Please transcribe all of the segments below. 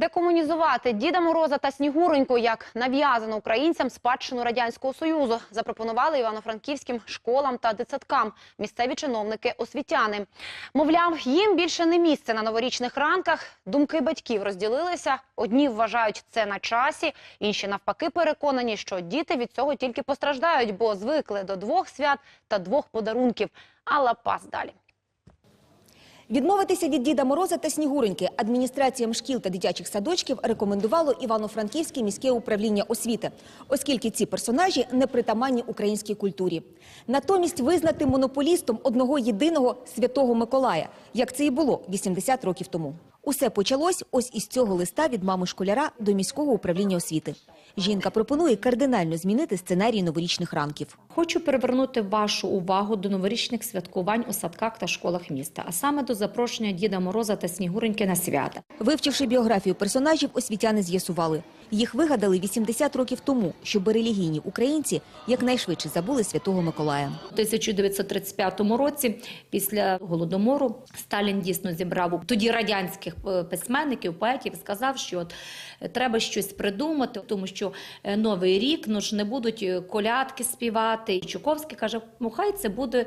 Декомунізувати Діда Мороза та Снігуроньку, як нав'язано українцям спадщину радянського союзу, запропонували івано-франківським школам та дитсадкам місцеві чиновники освітяни. Мовляв, їм більше не місце на новорічних ранках. Думки батьків розділилися. Одні вважають це на часі, інші навпаки переконані, що діти від цього тільки постраждають, бо звикли до двох свят та двох подарунків. Алла Пас далі. Відмовитися від Діда Мороза та Снігуреньки адміністраціям шкіл та дитячих садочків рекомендувало Івано-Франківське міське управління освіти, оскільки ці персонажі не притаманні українській культурі. Натомість визнати монополістом одного єдиного святого Миколая, як це і було 80 років тому. Усе почалось ось із цього листа від мами школяра до міського управління освіти. Жінка пропонує кардинально змінити сценарій новорічних ранків. Хочу привернути вашу увагу до новорічних святкувань у садках та школах міста, а саме до запрошення Діда Мороза та Снігуреньки на свята. Вивчивши біографію персонажів, освітяни з'ясували. Їх вигадали 80 років тому, щоб релігійні українці якнайшвидше забули Святого Миколая. У 1935 році, після голодомору, Сталін дійсно зібрав тоді радянських е, письменників, поетів, сказав, що от е, треба щось придумати, тому що е, новий рік ну ж не будуть колядки співати. І Чуковський каже, ну хай це буде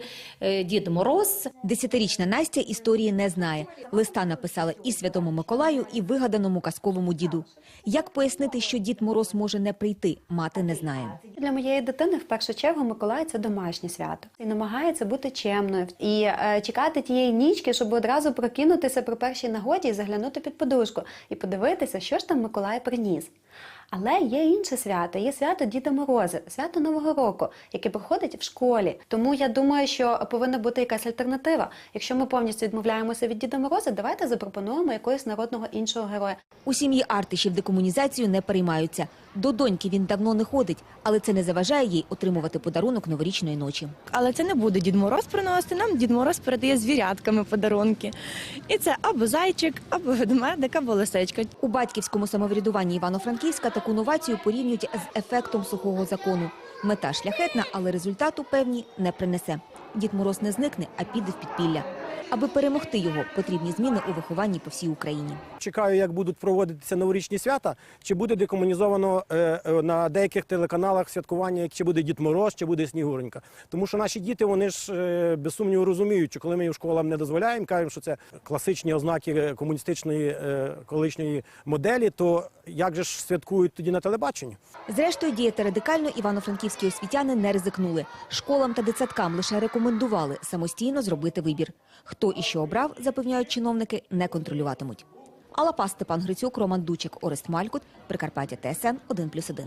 Дід Мороз, Десятирічна Настя історії не знає. Листа написала і Святому Миколаю, і вигаданому казковому діду. Як пояснити, що Дід Мороз може не прийти, мати не знає. Для моєї дитини в першу чергу Миколай це домашнє свято і намагається бути чемною і е, чекати тієї нічки, щоб одразу прокинутися при першій нагоді і заглянути під подушку і подивитися, що ж там Миколай приніс. Але є інше свято, є свято Діда Мороза, свято Нового року, яке проходить в школі. Тому я думаю, що повинна бути якась альтернатива. Якщо ми повністю відмовляємося від Діда Мороза, давайте запропонуємо якогось народного іншого героя. У сім'ї Артишів декомунізацію не переймаються. До доньки він давно не ходить, але це не заважає їй отримувати подарунок новорічної ночі. Але це не буде Дід Мороз приносити. Нам Дід Мороз передає звірятками подарунки. І це або зайчик, або ведмедик, або лисичка. У батьківському самоврядуванні Івано-Франківська таку новацію порівнюють з ефектом сухого закону. Мета шляхетна, але результату певні не принесе. Дід Мороз не зникне, а піде в підпілля. Аби перемогти його, потрібні зміни у вихованні по всій Україні. Чекаю, як будуть проводитися новорічні свята, чи буде декомунізовано е, е, на деяких телеканалах святкування, як чи буде Дід Мороз, чи буде Снігуренька. Тому що наші діти, вони ж е, без сумніву розуміють, що коли ми їм школам не дозволяємо, кажемо, що це класичні ознаки комуністичної колишньої моделі, то як же ж святкують тоді на телебаченні? Зрештою, діяти радикально івано-франківські освітяни не ризикнули. Школам та дитсадкам лише рекомендували самостійно зробити вибір. Хто і що обрав, запевняють чиновники, не контролюватимуть. Алапас Степан Грицюк, Роман Дучик, Орест Малькут, Прикарпаття ТСН 1+,1.